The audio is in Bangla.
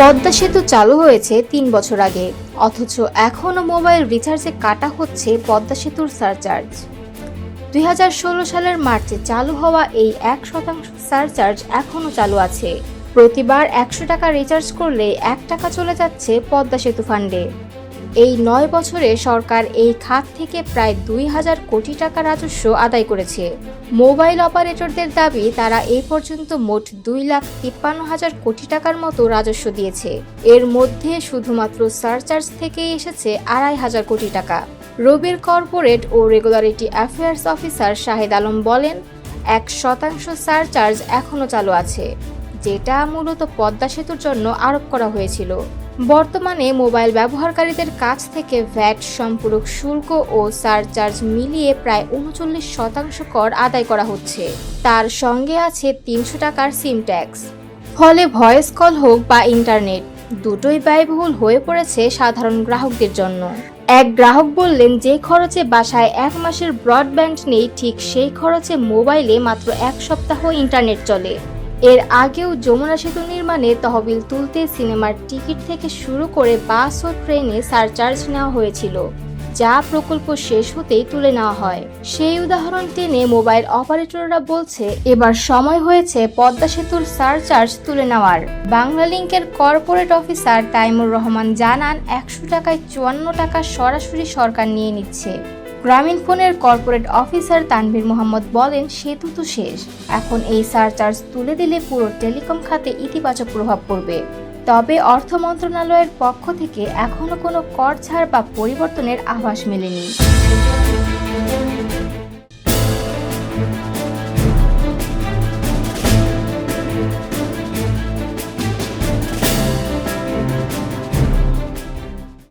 পদ্মা সেতু চালু হয়েছে তিন বছর আগে। অথচ এখনও মোবাইল রিচার্জে কাটা হচ্ছে পদ্মা সেতুর সারচার্জ। দুই হাজার ষোলো সালের মার্চে চালু হওয়া এই এক শতাংশ সারচার্জ এখনও চালু আছে। প্রতিবার একশো টাকা রিচার্জ করলে এক টাকা চলে যাচ্ছে পদ্মা সেতু ফান্ডে। এই নয় বছরে সরকার এই খাত থেকে প্রায় দুই হাজার কোটি টাকা রাজস্ব আদায় করেছে। মোবাইল অপারেটরদের দাবি, তারা এই পর্যন্ত মোট দুই লাখ তিপ্পান্ন হাজার কোটি টাকার মতো রাজস্ব দিয়েছে। এর মধ্যে শুধুমাত্র সারচার্জ থেকেই এসেছে আড়াই হাজার কোটি টাকা। রবির কর্পোরেট ও regulatory affairs officer Shahed Alam বলেন, এক শতাংশ সারচার্জ এখনও চালু আছে, যেটা মূলত পদ্মা সেতুর জন্য আরোপ করা হয়েছিল। বর্তমানে মোবাইল ব্যবহারকারীদের কাছ থেকে ভ্যাট, সম্পূরক শুল্ক ও সারচার্জ মিলিয়ে প্রায় উনচল্লিশ শতাংশ কর আদায় করা হচ্ছে। তার সঙ্গে আছে তিনশো টাকার সিম ট্যাক্স। ফলে ভয়েস কল হোক বা ইন্টারনেট, দুটোই ব্যয়বহুল হয়ে পড়েছে সাধারণ গ্রাহকদের জন্য। এক গ্রাহক বললেন, যে খরচে বাসায় এক মাসের ব্রডব্যান্ড নেই, ঠিক সেই খরচে মোবাইলে মাত্র এক সপ্তাহ ইন্টারনেট চলে। এর আগেও যমুনা সেতু নির্মাণে তহবিল তুলতে সিনেমার টিকিট থেকে শুরু করে বাস ও ট্রেনে সারচার্জ নেওয়া হয়েছিল, যা প্রকল্প শেষ হতেই তুলে নেওয়া হয়। সেই উদাহরণ টেনে মোবাইল অপারেটররা বলছে, এবার সময় হয়েছে পদ্মা সেতুর সারচার্জ তুলে নেওয়ার। বাংলা লিংকের কর্পোরেট অফিসার তাইমুর রহমান জানান, একশো টাকায় চুয়ান্ন টাকা সরাসরি সরকার নিয়ে নিচ্ছে। গ্রামীণ ফোনের কর্পোরেট অফিসার তানভীর মোহাম্মদ বলেন, সেতু তো শেষ। এখন এই সারচার্জ তুলে দিলে পুরো টেলিকম খাতে ইতিবাচক প্রভাব পড়বে। তবে অর্থ মন্ত্রণালয়ের পক্ষ থেকে এখনও কোনো কর ছাড় বা পরিবর্তনের আভাস মেলেনি।